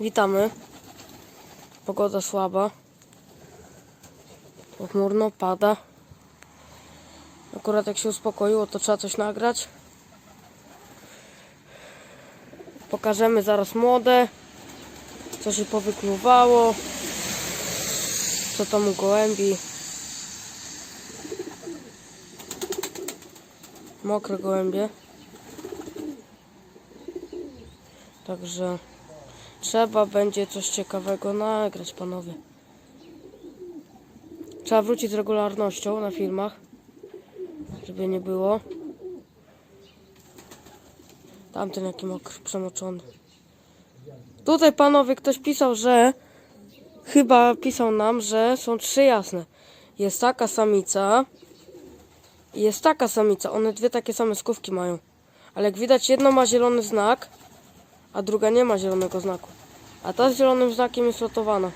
Witamy. Pogoda słaba. Pochmurno, pada. Akurat jak się uspokoiło, to trzeba coś nagrać. Pokażemy zaraz młode, co się powykluwało, co tam u gołębi. Mokre gołębie. Także trzeba będzie coś ciekawego nagrać, panowie. Trzeba wrócić z regularnością na filmach, żeby nie było. Tamten jaki mokry, przemoczony. Tutaj panowie ktoś pisał, że chyba pisał nam, że są trzy jasne. Jest taka samica i jest taka samica. One dwie takie same skówki mają. Ale jak widać jedno ma zielony znak, a druga nie ma zielonego znaku. A ta z zielonym znakiem jest lotowana.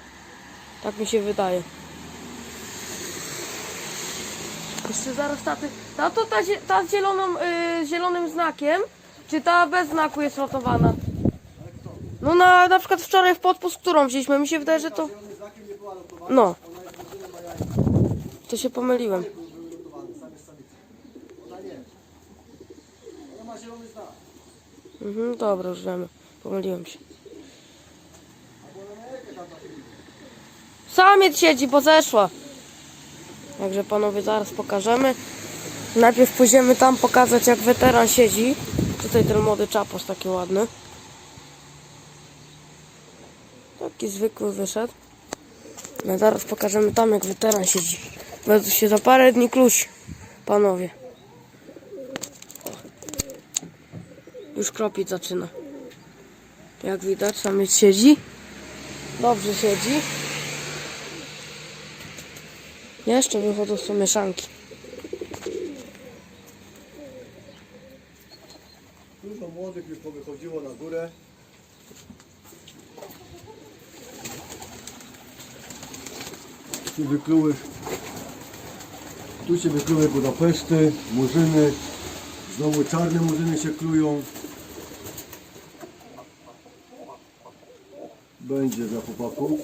Tak mi się wydaje. Jeszcze zaraz taty. Tato, ta, zie- ta z zieloną, y, zielonym znakiem, czy ta bez znaku jest lotowana? No na, na przykład wczoraj w podpust, którą wzięliśmy, mi się wydaje, że to... No. To się pomyliłem. Mhm, dobra, już wiemy. Pomyliłem się. Samiec siedzi, bo zeszła. Także panowie zaraz pokażemy. Najpierw pójdziemy tam pokazać jak weteran siedzi. Tutaj ten młody czapos taki ładny. Taki zwykły wyszedł. No zaraz pokażemy tam jak weteran siedzi. Będą się za parę dni kluś. Panowie. Już kropić zaczyna. Jak widać, samiec siedzi. Dobrze siedzi. Jeszcze wychodzą z mieszanki. Dużo młodych już powychodziło na górę. Tu wykluły, tu się wykluły Budapeszty, murzyny. Znowu czarne murzyny się klują. Będzie dla chłopaków.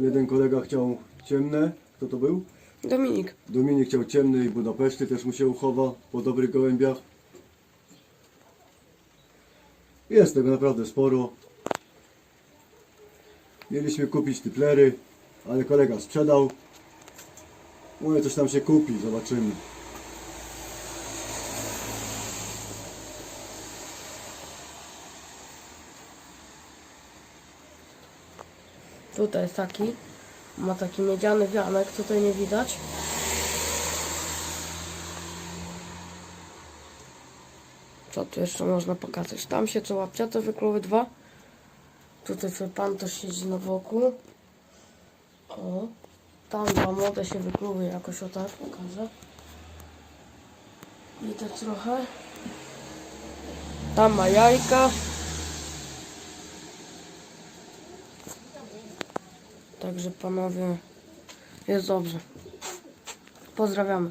Jeden kolega chciał ciemne. Kto to był? Dominik. Dominik chciał ciemny i Budapeszty też mu się uchowa po dobrych gołębiach. Jest tego naprawdę sporo. Mieliśmy kupić typlery, ale kolega sprzedał. Mówię, coś tam się kupi, zobaczymy. Tutaj jest taki. Ma taki miedziany wianek, tutaj nie widać. Co tu jeszcze można pokazać? Tam się co łapciate wykluły dwa. Tutaj sobie pan też siedzi na boku. O. Tam dwa młode się wykluły jakoś o tak pokażę. Widać trochę. Tam ma jajka. Także panowie, jest dobrze. Pozdrawiamy.